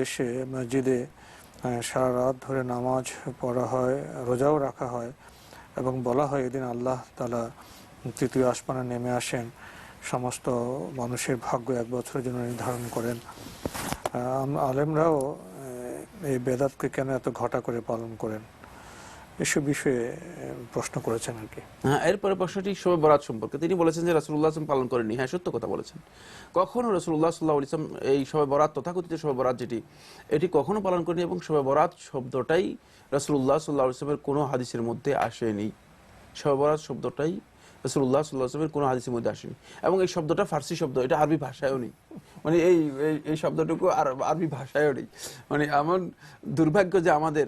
দেশে, মসজিদে সারা রাত ধরে নামাজ পড়া হয়, রোজাও রাখা হয় এবং বলা হয় এদিন আল্লাহ তালা তৃতীয় আসমানে নেমে আসেন। সমস্ত মানুষের ভাগ্য এক বছরের জন্য নির্ধারণ করেন। আলেমরাও এই বেদাতকে কেন এত ঘটা করে পালন করেন? এসব বিষয়ে প্রশ্ন করেছেন আর কি। হ্যাঁ এরপরে প্রশ্নটি শোবে বরাত সম্পর্কে। তিনি বলেছেন যে রাসুল্লাহ আসলাম পালন করেননি। হ্যাঁ সত্য কথা বলেছেন। কখনো রসুল্লাহ সাল্লাহ ইসলাম এই শোবে বরাত, তথাকথিত শোবে বরাত যেটি, এটি কখনো পালন করেনি এবং শোবে বরাত শব্দটাই রসুল্লাহ সাল্লাহ ইসলামের কোনো হাদিসের মধ্যে আসেনি। শোবে বরাত শব্দটাই রসুল্লাহ সাল্লাহ আসলামের কোনো হাদিসের মধ্যে আসেনি। এবং এই শব্দটা ফার্সি শব্দ, এটা আরবি ভাষায়ও নেই। মানে এই- এই শব্দটুকু আর আরবি ভাষায়ও নেই। মানে এমন দুর্ভাগ্য যে আমাদের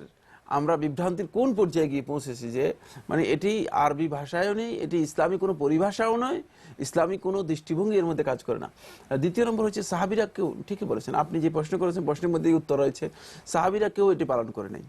আমরা বিভ্রান্তির কোন পর্যায়ে গিয়ে পৌঁছেছি যে মানে এটি আরবি ভাষায়ও নেই, এটি ইসলামী কোনো পরিভাষাও নয়, ইসলামী কোনো দৃষ্টিভঙ্গি এর মধ্যে কাজ করে না। দ্বিতীয় নম্বর হচ্ছে, সাহাবিরা কেউ, ঠিকই বলেছেন, আপনি যে প্রশ্ন করেছেন প্রশ্নের মধ্যে উত্তর রয়েছে, সাহাবিরা কেউ এটি পালন করে নাই।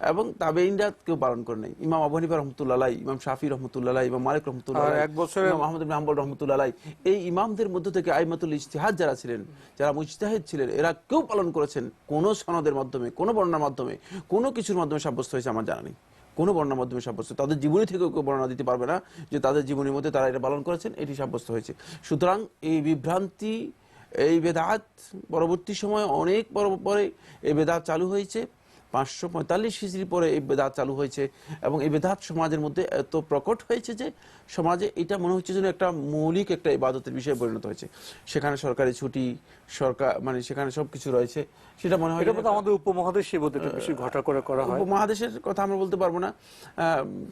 এবং তাবেইনরা কেউ পালন করে নাই। ইমাম আবু হানিফা রহমতুল্লাহ ইমাম শাফি রহমতুল্লাহ ইমাম মালিক রহমতুল্লাহ এক বছরে- আহমদ হাম্বল রহমতুল্লাহ এই ইমামদের মধ্যে থেকে আইমাতুল ইজতিহাদ যারা ছিলেন যারা মুজতাহিদ ছিলেন এরা কেউ পালন করেছেন কোন সনদের মাধ্যমে কোন বর্ণার মাধ্যমে কোনো কিছুর মাধ্যমে সাব্যস্ত হয়েছে আমার জানা নেই। কোনো বর্ণার মাধ্যমে সাব্যস্ত তাদের জীবনী থেকে কেউ বর্ণনা দিতে পারবে না যে তাদের জীবনের মধ্যে তারা এটা পালন করেছেন এটি সাব্যস্ত হয়েছে। সুতরাং এই বিভ্রান্তি এই বেদাত পরবর্তী সময়ে অনেক পর পরে এই বেদাত চালু হয়েছে। পাঁচশো পঁয়তাল্লিশ হিজড়ি পরে এই বেদাত চালু হয়েছে এবং এই বেদাত সমাজের মধ্যে এত প্রকট হয়েছে যে সমাজে এটা মনে হচ্ছে যেন একটা মৌলিক একটা ইবাদতের বিষয়ে পরিণত হয়েছে। সেখানে সরকারি ছুটি সরকার মানে সেখানে সবকিছু রয়েছে। সেটা মনে হয় এটা আমাদের উপমহাদেশে বেশি ঘটা করে করা হয়। উপমহাদেশের কথা আমরা বলতে পারব না।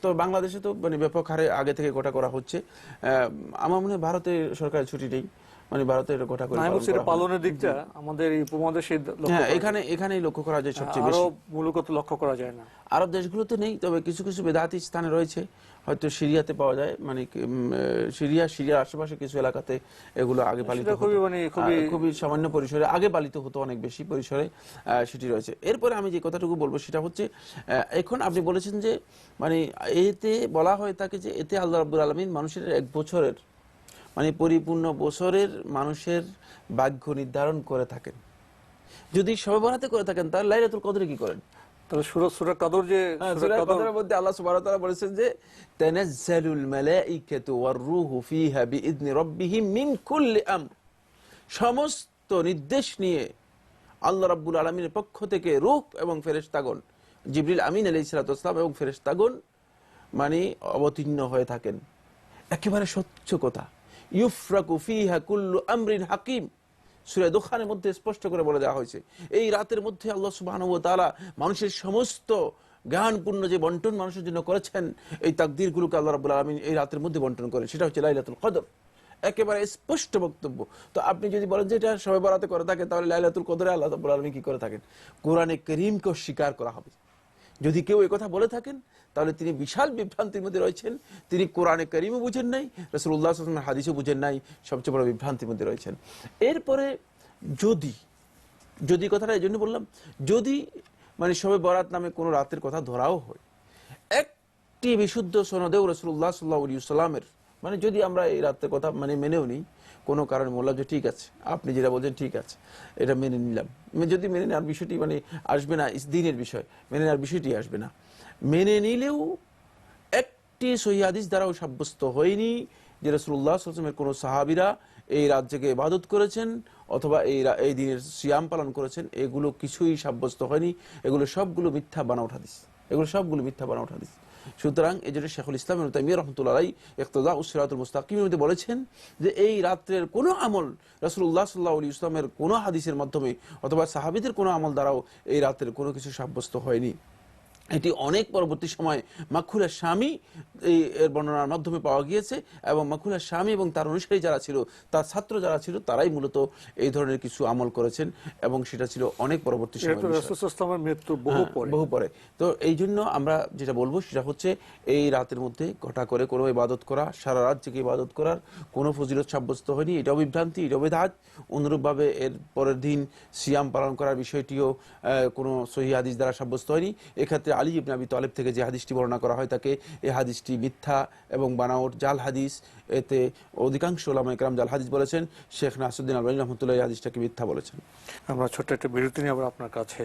তো বাংলাদেশে তো মানে ব্যাপক হারে আগে থেকে ঘটা করা হচ্ছে। আহ, আমার মনে হয় ভারতে সরকারি ছুটি নেই। মানে ভারতে এটা গোটা করে না, আমি পালন বলছি এটা করা হয়। পালনের দিকটা আমাদের এই উপমহাদেশে হ্যাঁ এখানে এখানেই লক্ষ্য করা যায়। সবচেয়ে আরও বেশি লক্ষ্য করা যায় না আরব দেশগুলোতে নেই তবে কিছু কিছু বেদাতি স্থানে রয়েছে হয়তো সিরিয়াতে পাওয়া যায় মানে সিরিয়া সিরিয়ার আশেপাশে কিছু এলাকাতে এগুলো আগে পালিত হতো। খুবই মানে খুবই- খুবই সামান্য পরিসরে আগে পালিত হতো অনেক বেশি পরিসরে আহ, সেটি রয়েছে এরপরে আমি যে কথাটুকু বলব সেটা হচ্ছে এখন আপনি বলেছেন যে মানে এতে বলা হয় থাকে যে এতে আল্লাহ রাব্বুল আলমিন মানুষের এক বছরের মানে পরিপূর্ণ বছরের মানুষের ভাগ্য নির্ধারণ করে থাকেন। যদি সবে বরাতে করে থাকেন তাহলে লাইলাতুল কদরে কি করেন? তাহলে সুরা কাদর যে হ্যাঁ, সূরা সূরা কদরের মধ্যে আল্লাহ সুবহানাহু ওয়া তাআলা বলেছেন যে তানাজ্জালুল মালাঈকাতু ওয়ার রূহু ফিহা বিইذনি রাব্বিহিম মিন কুল্লি আমর। সমস্ত নির্দেশ নিয়ে আল্লাহ রাব্বুল আলামিনের পক্ষ থেকে রূহ এবং ফেরেশতাগণ জিবরিল আমিন আলাইহিস সালাতু ওয়াস সালাম এবং ফেরেশতাগণ মানে অবতীর্ণ হয়ে থাকেন। একেবারে সত্য কথা। জ্ঞানপূর্ণ যে বন্টন মানুষের জন্য করেছেন, এই তাকদীরগুলোকে আল্লাহ রাব্বুল আলামিন এই রাতের মধ্যে বন্টন করেন। সেটা হচ্ছে লাইলাতুল কদর। একেবারে স্পষ্ট বক্তব্য। তো আপনি যদি বলেন যে এটা সবাই বরাতে করে থাকে, তাহলে লাইলাতুল কদরে আল্লাহ রাব্বুল আলামিন কি করে থাকেন? কোরআনে করিমকে স্বীকার করা হবে। যদি কেউ কথা বলে থাকেন, তাহলে তিনি বিশাল বিভ্রান্তির মধ্যে রয়েছেন। তিনি কোরআনে করিমও বুঝেন নাই রসুল্লাহ হাদিসও বুঝেন নাই, সবচেয়ে বড় বিভ্রান্তির মধ্যে রয়েছেন। এরপরে যদি যদি কথাটা এই জন্য বললাম, যদি মানে সবে বরাত নামে কোনো রাতের কথা ধরাও হয়, একটি বিশুদ্ধ সনদেও রসুল্লাহ সাল্লাহ সাল্লামের মানে যদি আমরা এই রাতের কথা মানে মেনেও নিই, কোনো কারণে বললাম যে ঠিক আছে, আপনি যেটা বলছেন ঠিক আছে, এটা মেনে নিলাম। যদি মেনে নেওয়ার বিষয়টি মানে আসবে না দিনের বিষয়, মেনে নেওয়ার বিষয়টি আসবে না। মেনে নিলেও একটি সহি হাদিস দ্বারাও সাব্যস্ত হয়নি যে রসুল্লাহ আসলামের কোনো সাহাবিরা এই রাজ্যকে ইবাদত করেছেন অথবা এই এই দিনের সিয়াম পালন করেছেন, এগুলো কিছুই সাব্যস্ত হয়নি, এগুলো সবগুলো মিথ্যা বানাউট হাদিস। এগুলো সবগুলো মিথ্যা বানাউট হাদিস। সুতরাং এই জন্য শেখুল ইসলাম তাইমিয়া রহমতুল্লাহ ইকতদা উসরাতুল মুস্তাকিমের মধ্যে বলেছেন যে এই রাত্রের কোনো আমল রসুল্লাহ সাল্লাহ আলী ইসলামের কোনো হাদিসের মাধ্যমে অথবা সাহাবিদের কোনো আমল দ্বারাও এই রাত্রের কোনো কিছু সাব্যস্ত হয়নি। এটি অনেক পরবর্তী সময় মাখুলের স্বামী এই এর বর্ণনার মাধ্যমে পাওয়া গিয়েছে এবং মাখুলের স্বামী এবং তার অনুসারী যারা ছিল তার ছাত্র যারা ছিল তারাই মূলত এই ধরনের কিছু আমল করেছেন এবং সেটা ছিল অনেক পরবর্তী সময় মৃত্যু বহু হ্যাঁ, পরে। বহু পরে। তো এই জন্য আমরা যেটা বলব সেটা হচ্ছে এই রাতের মধ্যে ঘটা করে কোনো ইবাদত করা সারা রাত জেগে ইবাদত করার কোনো ফজিলত সাব্যস্ত হয়নি। এটাও বিভ্রান্তি এটাও বেদাত অনুরূপভাবে এর পরের দিন সিয়াম পালন করার বিষয়টিও কোনো সহি হাদিস দ্বারা সাব্যস্ত হয়নি। এক্ষেত্রে আলী ইবনে আবি তালেব থেকে যে হাদিসটি বর্ণনা করা হয় তাকে এই হাদিসটি মিথ্যা এবং বানাওয়ার জাল হাদিস, এতে অধিকাংশ ওলামা ইকরাম জাল হাদিস বলেছেন। শেখ নাসুদ্দিন আলবানী রহমতুল্লাহ এই হাদিসটাকে মিথ্যা বলেছেন। আমরা ছোট্ট একটা বিরতি নিয়ে আবার আপনার কাছে